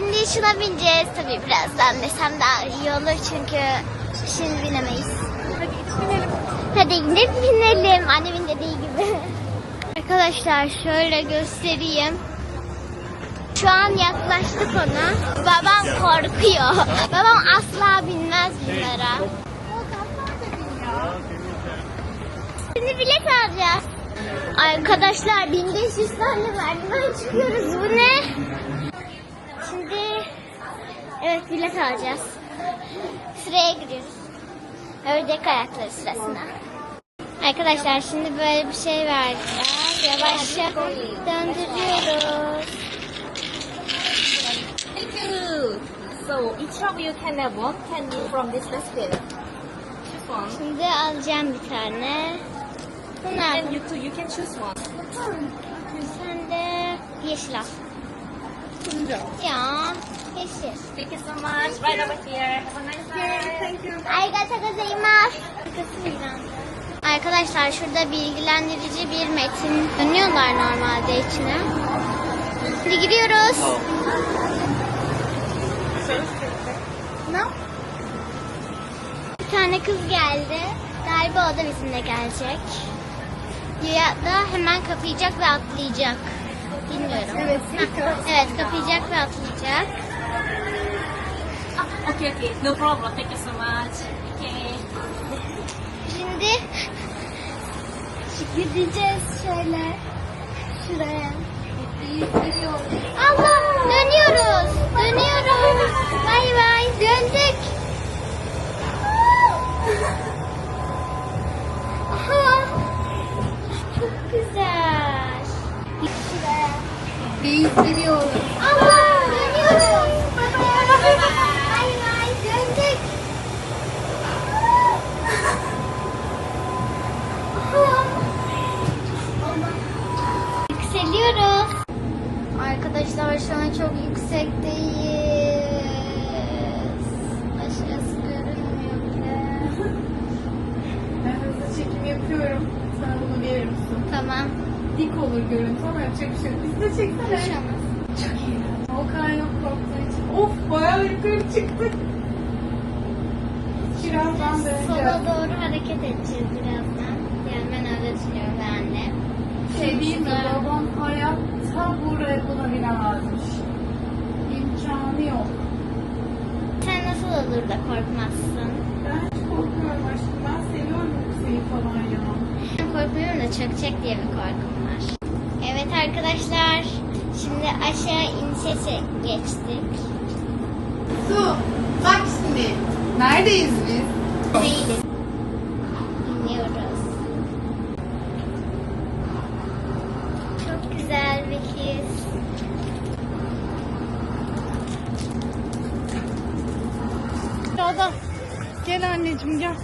şuna bineceğiz. Tabii birazdan desem daha iyi olur çünkü şimdi binemeyiz. Hadi gidip binelim. Annemin dediği gibi. Arkadaşlar şöyle göstereyim. Şu an yaklaştık ona. Babam korkuyor. Babam asla binmez bunlara. Şimdi bilet alacağız. Arkadaşlar 1500 tane merdiven çıkıyoruz. Bu ne? Şimdi evet bilet alacağız. Sıraya giriyoruz. Ördek ayakları sırasına. Arkadaşlar şimdi böyle bir şey vereceğiz. Yavaşça döndürüyoruz. Thank you. So each of you can have one candy from this basket. Choose one. Şimdi alacağım bir tane. Bu And you too, you can choose one. Sen de yeşil al. Ya yeşil. Thank you so much. Right over here. Have a nice day. Thank you. Arigato gozaimasu. Arkadaşlar şurada bilgilendirici bir metin dönüyorlar normalde içine. Şimdi giriyoruz. Ne? Bir tane kız geldi. Galiba o da bizimle gelecek. Ya da hemen kapayacak ve atlayacak. Bilmiyorum. Evet, evet kapayacak ve atlayacak. Okay, okay. No problem. Thank you so much. Okay. Şimdi gideceğiz şöyle şuraya. Allah dönüyoruz. Dönüyoruz. Bay bay Biz gidiyoruz. Allah dönüyoruz. Bay bay döndük. Yükseliyoruz. Arkadaşlar şu an çok yüksekteyiz. Aşağısı görünmüyor bile. Ben hızlı çekim yapıyorum. Tamam. Dik olur görüntü ama yapacak bir şey yok. Biz de çeksene. Konuşamaz. Çok iyi. Volkan yok korktuğu için. Of bayağı yukarı çıktık. Birazdan Sola döneceğiz. doğru hareket edeceğiz birazdan. Yani ben öyle düşünüyorum ve annem. Şey değil mi? Babam hayatta buraya buna binemezmiş. İmkanı yok. Sen nasıl olur da korkmazsın? Ben hiç korkmuyorum aşkım. Ben seviyorum yükseği falan ya. Ben korkmuyorum da çökecek diye bir korkum var. Evet arkadaşlar. Şimdi aşağı inişe geçtik. Su, bak şimdi. Neredeyiz biz? Değiliz. İniyoruz. Çok güzel bir his. Adam. Gel anneciğim gel.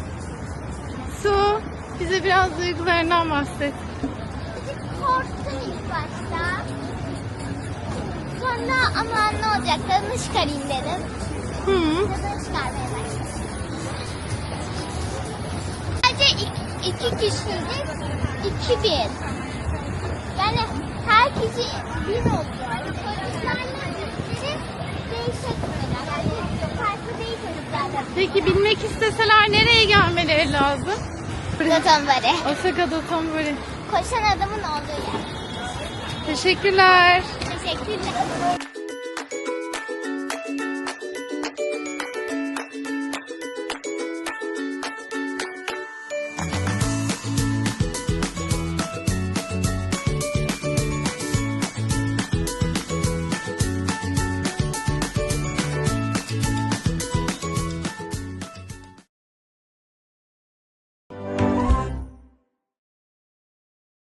Su, bize biraz duygularından bahset. Korktum ilk başta. Sonra aman ne olacak tadını çıkarayım dedim. Hı. Tadını çıkarmaya başladım. Sadece iki, iki kişiydik. İki bin. Yani her kişi bin oluyor. Çocuklarla birisi değişik böyle. Yani farklı değil çocuklarla. Peki bilmek isteseler nereye gelmeleri lazım? Dotonbari. Osaka'da tam böyle. Koşan adamın olduğu yer. Teşekkürler. Teşekkürler.